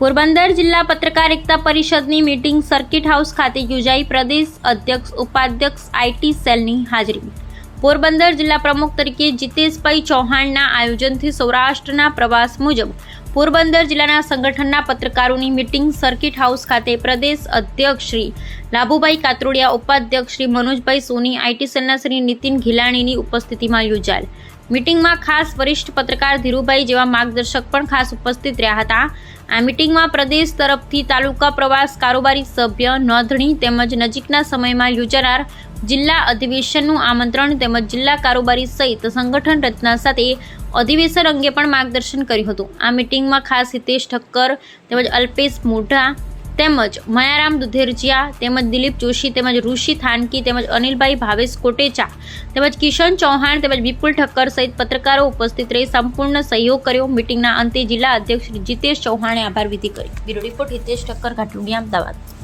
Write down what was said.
પોરબંદર જિલ્લા પત્રકાર એકતા પરિષદની મીટિંગ સર્કિટ હાઉસ ખાતે યોજાઈ. પ્રદેશ અધ્યક્ષ, ઉપાધ્યક્ષ આઈટી સેલની હાજરી. પોરબંદર જિલ્લા પ્રમુખ તરીકે જીતેશભાઈ ચૌહાણના આયોજનથી સૌરાષ્ટ્રના પ્રવાસ મુજબ પોરબંદર જિલ્લાના સંગઠનના પત્રકારોની મીટિંગ સર્કિટ હાઉસ ખાતે પ્રદેશ અધ્યક્ષ શ્રી લાભુભાઈ કાતરોડિયા, ઉપાધ્યક્ષ શ્રી મનોજભાઈ સોની આઈટી સેલના શ્રી નીતિન ઘિલાણીની ઉપસ્થિતિમાં યોજાયેલ. મીટિંગમાં ખાસ વરિષ્ઠ પત્રકાર ધીરુભાઈ જેવા માર્ગદર્શક પણ ખાસ ઉપસ્થિત રહ્યા હતા. આ મીટિંગમાં પ્રદેશ તરફથી તાલુકા પ્રવાસ કારોબારી સભ્ય, નોંધણી તેમજ નજીકના સમયમાં યોજાનાર જિલ્લા અધિવેશનનું આમંત્રણ તેમજ જિલ્લા કારોબારી સહિત સંગઠન રચના સાથે અધિવેશન અંગે પણ માર્ગદર્શન કર્યું હતું. આ મીટિંગમાં ખાસ હિતેશ ઠક્કર, તેમજ અલ્પેશ મોઢા, તેમજ મયારામ દુધેરજીયા, તેમજ દિલીપ જોશી, તેમજ ઋષિ થાનકી, તેમજ અનિલભાઈ ભાવેશ કોટેચા, તેમજ કિશન ચૌહાણ, તેમજ વિપુલ ઠક્કર સહિત પત્રકારો ઉપસ્થિત રહી સંપૂર્ણ સહયોગ કર્યો. મીટિંગના અંતે જિલ્લા અધ્યક્ષ જીતેશ ચૌહાણે આભાર વિધિ કરી બ્યુરો રિપોર્ટ, હિતેશ ઠક્કર, ઘાટુડિયા, અમદાવાદ.